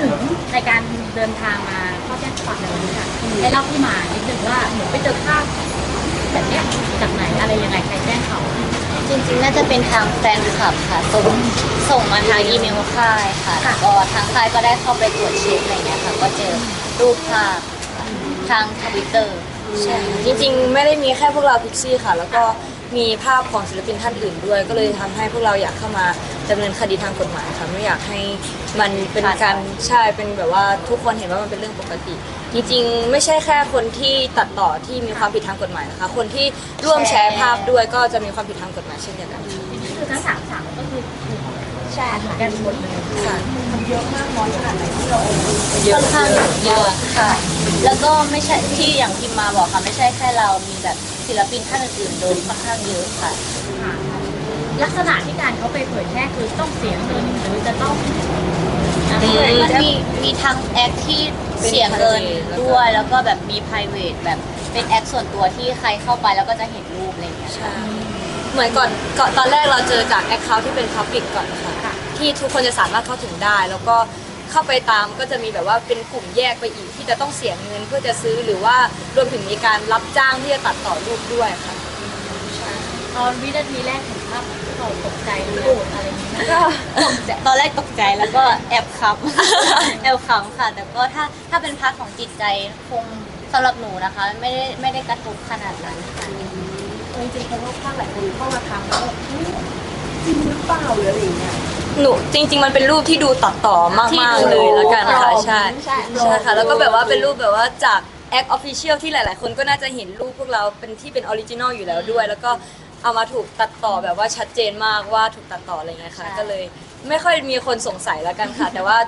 ถึงในการเดินทางมาเข้าแจ้งความในวันนี้ค่ะให้เล่าที่มานิดนึงว่าเหมือนไปเจอภาพแบบเนี้ยจากไหนอะไรยังไงใครแจ้งเขาจริงๆ น่าจะเป็นทางแฟนคลับค่ะส่งส่งมาทางอีเมลค่ายค่ะแล้วก็ทางค่ายก็ได้เข้าไปตรวจเช็คอะไรเงี้ยค่ะ ก็เจอรูปภาพค่ะทางทวิตเตอร์ ใช่จริงๆ ไม่ได้มีแค่พวกเราพิกซี่ค่ะ แล้วก็มีภาพของศิลปินท่านอื่นด้วย ก็เลยทำให้พวกเราอยากเข้ามาดำเนินคดีทางกฎหมายค่ะไม่อยากให้มันเป็นการใช่เป็นแบบว่าทุกคนเห็นว่ามันเป็นเรื่องปกติ จริงๆ ไม่ใช่แค่คนที่ตัดต่อที่มีความผิดทางกฎหมายนะคะ คนที่ร่วมแชร์ภาพด้วยก็จะมีความผิดทางกฎหมายเช่นเดียวกันค่ะคือทั้งสามสามก็คือ แชร์เหมือนกันหมดเลยค่ะค่อนข้างเยอะค่ะ แล้วก็ไม่ใช่ที่อย่างพิมมาบอกค่ะไม่ใช่แค่เรามีแบบศิลปินท่านอื่นๆโดนค่อนข้างเยอะค่ะค่ะลักษณะที่การเขาไปเผยแพร่คือต้องเสียเงินหรือจะต้องอะไรมันมีมีทั้งแอคที่เสียเงินด้วยแล้วก็แบบมี p r i v a t แบบเป็นแอคส่วนตัวที่ใครเข้าไปแล้วก็จะเห็นรูปอะไรอย่างเงี้ยค่ะใช่ เหมือนก่อนก่อนตอนแรกเราเจอจากแอคเคาท์ที่เป็นพับ l ิ c ก่อนค่ะที่ทุกคนจะสามารถเข้าถึงได้ แล้วก็เข้าไปตามก็จะมีแบบว่าเป็นกลุ่มแยกไปอีกที่จะต้องเสียเงินเพื่อจะซื้อหรือว่ารวมถึงมีการรับจ้างที่จะตัดต่อรูปด้วยค่ะตอนวินาทีแรกเห็นภาพเราตกใจหรือโกรธอะไรอย่างนี้ไหมก็ตกใจตอนแรกตกใจแล้วก็แอบขำแอบขำค่ะ แต่ก็ถ้าถ้าเป็นพาร์ทของจิตใจคงสำหรับหนูนะคะ ไม่ได้ไม่ได้กระทบขนาดนั้นค่ะ จริงๆคนรอบข้างหลายคนเข้ามาทำแล้วแบบเฮ้ยจริงหรือเปล่าหรืออะไรอย่างเงี้ย หนูจริง ๆ มันเป็นรูปที่ดูตัดต่อมากที่มากดูเลยแล้วกันปลค่ะอมใช่ใช่ ใช่ค่ะ แล้วก็แบบว่าเป็นรูปแบบว่าจากแอคออฟฟิเชียลที่หลาย ๆ คนก็น่าจะเห็นรูปพวกเราเป็นที่เป็นออริจินอลอยู่แล้วด้วย แล้วก็เอามาถูกตัดต่อแบบว่าชัดเจนมากว่าถูกตัดต่ออะไรเงี้ยค่ะก็เลยไม่ค่อยมีคนสงสัยแล้วกันค่ะ แต่ว่า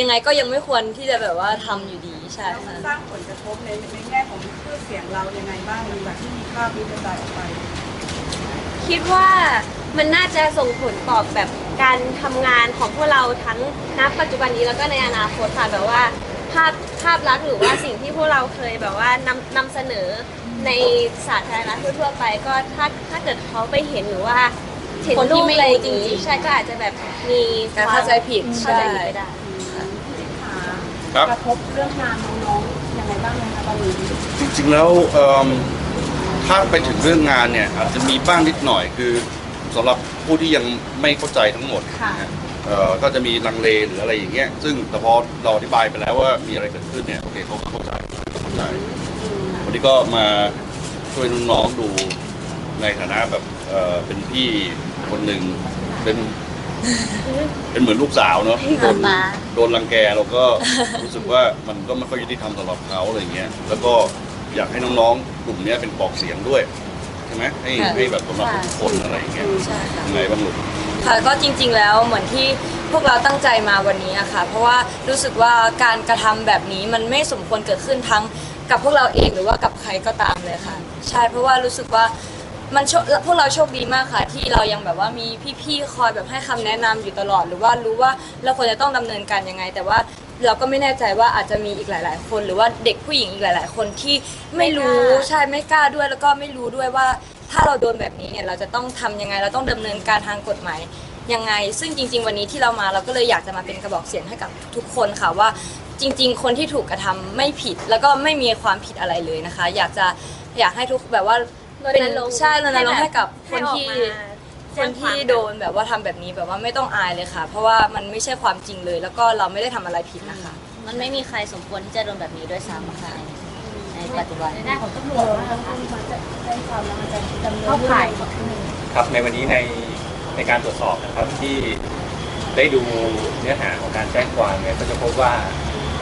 ยังไงก็ยังไม่ควรที่จะแบบว่าทำอยู่ดีใช่แล้วมัค่ะนสร้างผลกระทบในในแง่ของชื่อ เสียงเรายังไงบ้างหลังจากที่มีภาพนี้กระจายออกไป คิดว่ามันน่าจะส่งผลต่อแบบการทำงานของพวกเราทั้งณปัจจุบันนี้แล้วก็ในอนาคตค่ะแบบว่าภาพภาพลักษณ์หรือว่าสิ่งที่พวกเราเคยแบบว่านำนำเสนอในสาธารณะทั่วๆไป ก็ถ้าถ้าเกิดเขาไปเห็นหรือว่าเห็นคนที่รูปไม่อะไรรู้อย่างจรินี้งๆ ใช่ก็อาจจะแบบมีการเข้าใจผิด เข้าใจใช่ผิดไปได้ครับ กระทบเรื่องงานน้องๆ ริงๆแล้วเอิ่มถ้าไปถึงเรื่องงานเนี่ยอาจจะมีบ้างนิดหน่อยคือสำหรับผู้ที่ยังไม่เข้าใจทั้งหมดนะฮะเอ่อก็จะมีลังเลหรืออะไรอย่างเงี้ยซึ่งแต่พอเราอธิบายไปแล้วว่ามีอะไรเกิดขึ้นเนี่ยโอเคเขาก็เข้าใจเข้าใจวันนี้ก็มาช่วยน้องๆดูในฐานะแบบเอ่อเป็นพี่คนหนึ่งเป็นเป็นเหมือนลูกสาวเนาะโดนป๊าโดนรังแกเราก็รู้สึกว่ามันก็ไม่ค่อยยุติธรรมสำหรับเขาอะไรเงี้ย แล้วก็ อยากให้น้องๆ กลุ่มเนี้ยเป็นปอกเสียงด้วย ใช่ไหมให้ค่ะให้แบบสำหรับทุกคนอะไรอย่างเงี้ยใช่ค่ะ ยังไงบ้างลูก ค่ะก็จริงๆแล้วเหมือนที่พวกเราตั้งใจมาวันนี้อะค่ะ เพราะว่ารู้สึกว่าการกระทำแบบนี้มันไม่สมควรเกิดขึ้นทั้งกับพวกเราเองหรือว่ากับใครก็ตามเลยค่ะ ใช่เพราะว่ารู้สึกว่ามันโชพวกเราโชคดีมากค่ะ ที่เรายังแบบว่ามีพี่ๆคอยแบบให้คำแนะนำอยู่ตลอด หรือว่ารู้ว่าเราควรจะต้องดำเนินการยังไง แต่ว่า เราก็ไม่แน่ใจว่าอาจจะมีอีกหลาย ๆ คน หรือว่าเด็กผู้หญิงอีกหลาย ๆ คนที่ไม่รู้ใช่ไม่กล้าด้วย แล้วก็ไม่รู้ด้วยว่า ถ้าเราโดนแบบนี้เนี่ยเราจะต้องทำยังไงเราต้องดำเนินการทางกฎหมายยังไง ซึ่งจริง ๆ วันนี้ที่เรามาเราก็เลยอยากจะมาเป็นกระบอกเสียงให้กับทุกคนค่ะว่า จริง ๆ คนที่ถูกกระทำไม่ผิดแล้วก็ไม่มีความผิดอะไรเลยนะคะ อยากจะอยากให้ทุกแบบว่าเป็นรณรงค์ใช่รณรงค์ให้กับให้คนออกที่มา คนที่โดนแบบว่าทำแบบนี้แบบว่าไม่ต้องอายเลยค่ะ เพราะว่ามันไม่ใช่ความจริงเลย แล้วก็เราไม่ได้ทำอะไรผิดนะคะ มันไม่มีใครสมควรที่จะโดนแบบนี้ด้วยซ้ำค่ะในปัจจุบัน ในหน้าของตำรวจว่าเข้าข่ายครับในวันนี้ในในการตรวจสอบนะครับที่ได้ดูเนื้อหาของการแจ้งความเนี่ยก็จะพบว่า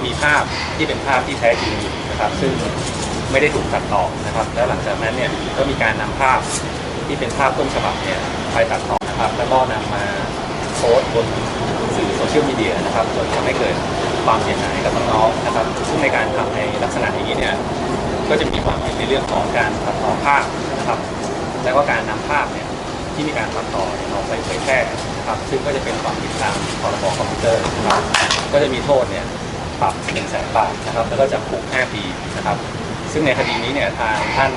มีภาพที่เป็นภาพที่แท้จริงอยู่นะครับ ซึ่งไม่ได้ถูกตัดต่อนะครับ แล้วหลังจากนั้นเนี่ยก็มีการนำภาพที่เป็นภาพต้นฉบับเนี่ย ไปตัดต่อนะครับ แล้วก็นำมาโพสต์บนสื่อโซเชียลมีเดียนะครับจนทำให้เกิดความเสียหายกับน้องๆนะครับ ซึ่งในการทำในลักษณะอย่างนี้เนี่ยก็จะมีความผิดในเรื่องของการตัดต่อภาพนะครับ แล้วก็การนำภาพเนี่ยที่มีการตัดต่อเนี่ยเอาไปเผยแพร่นะครับ ซึ่งก็จะเป็นความผิดตามพรบคอมพิวเตอร์นะครับ ก็จะมีโทษเนี่ยปรับ1นึ่งแสนบาทนะครับ แล้วก็จำคุก5ปีนะครับ ซึ่งในคดีนี้เนี่ยทางท่าน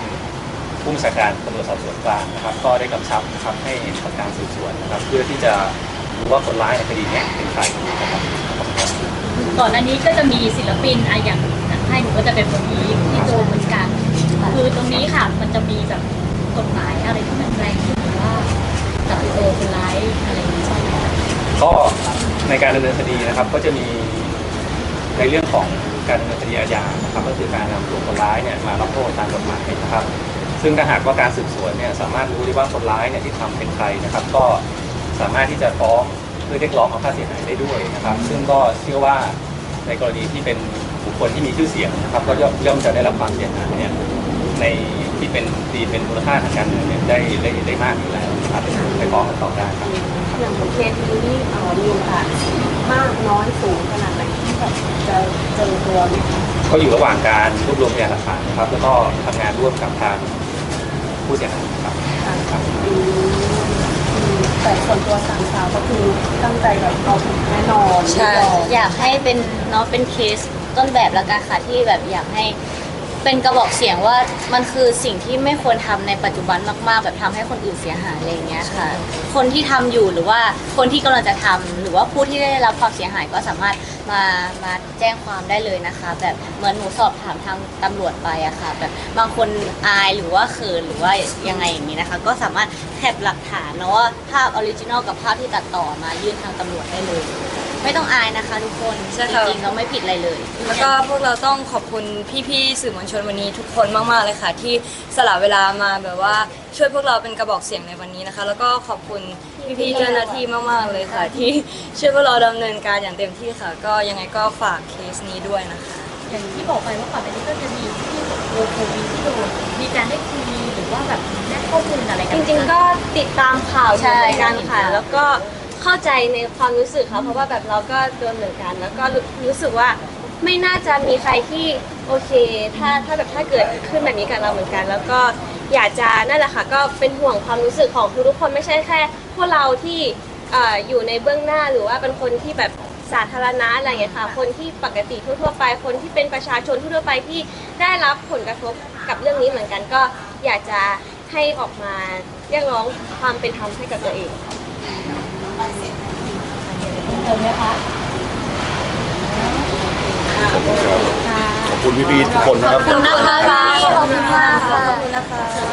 ผู้บัญชาการตำรวจสอบสวนกลางนะครับ ก็ได้กำชับนะครับให้ทำการสืบสวนนะครับ เพื่อที่จะดูว่าคนร้ายในคดีเนี้ยเป็นใครนะครับก่อนอันนี้ก็จะมีศิลปินอะอย่างหนังไทยหนูก็จะเป็นคนนี้ที่โดนเหมือนกัน คือตรงนี้ค่ะมันจะมีแบบกฎหมายอะไรที่มันแรงขึ้นหรือว่าจับตัวคนร้ายอะไรอย่างนี้ใช่ไหมคะก็ในการดำเนินคดีนะครับก็จะมีในเรื่องของการดำเนินคดีอาญานะครับก็คือการนำตัวคนร้ายเนี่ยมารับโทษตามกฎหมายนะครับ ซึ่งถ้าหากว่าการสืบสวนเนี่ยสามารถรู้ได้ว่าคนร้ายเนี่ยที่ทำเป็นใครนะครับ ก็สามารถที่จะฟ้องเพื่อเรียกร้องเอาค่าเสียหายได้ด้วยนะครับ ซึ่งก็เชื่อว่าในกรณีที่เป็นบุคคลที่มีชื่อเสียงนะครับ ก็ย่อมย่อมจะได้รับความเสียหายเนี่ยในที่เป็นตีเป็นมูลค่าทางการเงินเนี่ยได้ได้ได้มากอยู่แล้วนะครับไปฟ้องกันต่อได้ครับอย่างเคสนี้นี่เอ่อมีโอกาสมากน้อยสูงขนาดไหนที่แบบจะเจอตัวเนี่ยคะก็อยู่ระหว่างการรวบรวมพยานหลักฐานนะครับแล้วก็ทำงานร่วมกับทาง ผู้เสียหายครับครับอืมอืมแต่ส่วนตัวสามสาวก็คือตั้งใจแบบเอาผิดแน่นอนใช่ไม่ยอมอยากให้เป็นเนาะเป็นเคสต้นแบบละกันค่ะที่แบบอยากให้เป็นกระบอกเสียงว่ามันคือสิ่งที่ไม่ควรทำในปัจจุบันมากๆ แบบทำให้คนอื่นเสียหายอะไรอย่างเงี้ยค่ะ คนที่ทำอยู่หรือว่าคนที่กำลังจะทำหรือว่าผู้ที่ได้รับความเสียหายก็สามารถ มามาแจ้งความได้เลยนะคะ แบบเหมือนหนูสอบถามทางตำรวจไปอะค่ะ แบบบางคนอายหรือว่าเขินหรือว่ายังไงอย่างนี้นะคะ ก็สามารถแคปหลักฐานเนาะว่าภาพออริจินอลกับภาพที่ตัดต่อมายื่นทางตำรวจได้เลย ไม่ต้องอายนะคะทุกคนใช่จค่ะ ริงๆเราไม่ผิดอะไรเลย แล้วก็พวกเราต้องขอบคุณพี่ๆสื่อมวลชนวันนี้ทุกคนมากๆเลยค่ะ ที่สละเวลามาแบบว่าช่วยพวกเราเป็นกระบอกเสียงในวันนี้นะคะ แล้วก็ขอบคุณพี่ๆเจ้าหน้าที่มากๆเลยค่ะ ที่ช่วยพวกเราดำเนินการอย่างเต็มที่ค่ะ ก็ยังไงก็ฝากเคสนี้ด้วยนะคะ อย่างที่บอกไปว่าก่อนอันนี้ก็จะมีที่โดนโควิดที่โดนมีการได้คุยหรือว่าแบบแลกข้อมูลอะไรกัจนริงๆก็ติดตามข่าวอยู่เหมือนกันค่ะใช่แล้วก็ เข้าใจในความรู้สึกเขาเพราะว่าแบบเราก็โดนเหมือนกัน แล้วก็รู้รู้สึกว่าไม่น่าจะมีใครที่โอเค ถ้าถ้าแบบถ้าเกิดขึ้นแบบนี้กับเราเหมือนกัน แล้วก็อยากจะนั่นแหละค่ะก็เป็นห่วงความรู้สึกของทุกๆคนไม่ใช่แค่ พวกเราที่เอ่ออยู่ในเบื้องหน้าหรือว่าเป็นคนที่แบบสาธารณะอะไรอย่างเงี้ยค่ะ คนที่ปกติทั่วๆไป คนที่เป็นประชาชนทั่วๆไปที่ได้รับผลกระทบกับเรื่องนี้เหมือนกัน ก็อยากจะให้ออกมาเรียกร้องความเป็นธรรมให้กับตัวเอง เติมไหมคะขอบคุณพี่ๆทุกคนนะครับ ขอบคุณนะคะขอบคุณมากค่ะ